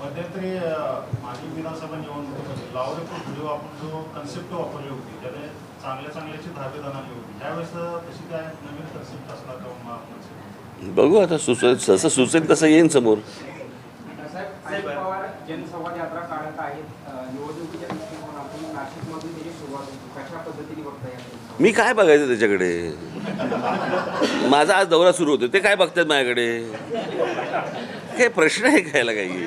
मध्यंतरी माजी विधानसभा निवडणुकीमध्ये लावरेपूर व्हिडिओ म्हणजे आपण जो कन्सेप्ट वापरली होती त्याने चांगल्या चांगल्याची धाबे जाणारी होती त्यावेळेस तशी काय नवीन कन्सेप्ट असणार का बघू आता सुचेल जसं सुचेल तसं येईन समोर. यात्रा काढत आहेत निवडणुकीच्या दृष्टिकोनातून नाशिकमधून त्याची सुरुवात होती कशा पद्धतीने बघता मी काय बघायचं त्याच्याकडे? माझा आज दौरा सुरू होतो ते काय बघतात माझ्याकडे? काय प्रश्न आहे खायला काही.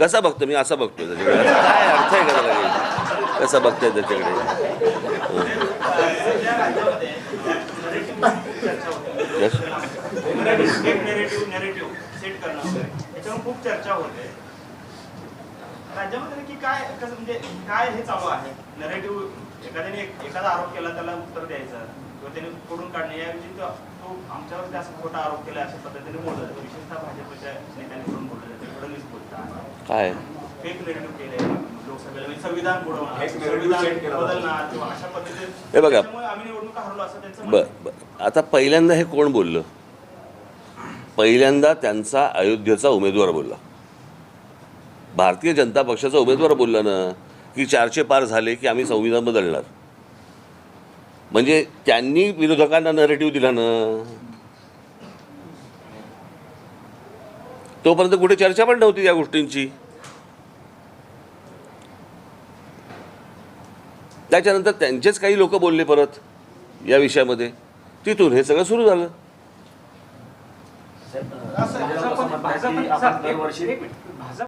कसा बघतो मी असा बघतो त्याच्याकडे. काय अर्थ आहे का त्याला काही? कसा बघताय त्याच्याकडे? खूप चर्चा होते. राज्यामध्ये नक्की काय कसं म्हणजे काय हे चालू आहे? नेरेटिव्ह एखाद्याने एक- एखादा आरोप केला त्याला उत्तर द्यायचं. किंवा त्याने खोडून काढणे. याऐवजी तो तो आमच्यावर जास्त खोटा आरोप केला अशा पद्धतीने बोललं जातं विशेषतः भाजपच्या नेत्यांनी करून बोललं जाते फडणवीस बोलतात. काय? फेक नेरेटिव्ह केले लोकसभेला म्हणजे संविधान बुडवणार Fake narrative set संविधान केला बदलणार. किंवा अशा पद्धतीने हे बघा. त्याच्यामुळे आम्ही निवडणुका हरलो असं त्यांचं म्हणणं बर आहे. बर आता पहिल्यांदा हे कोण बोललं? पहिल्यांदा त्यांचा अयोध्येचा उमेदवार बोलला. भारतीय जनता पक्षाचा उमेदवार बोलला ना की चारशे पार झाले की आम्ही संविधान बदलणार. म्हणजे त्यांनी विरोधकांना नरेटिव्ह दिला ना. तोपर्यंत कुठे चर्चा पण नव्हती या गोष्टींची. त्याच्यानंतर त्यांचेच काही लोक बोलले परत या विषयामध्ये. तिथून हे सगळं सुरू झालं. भाजप-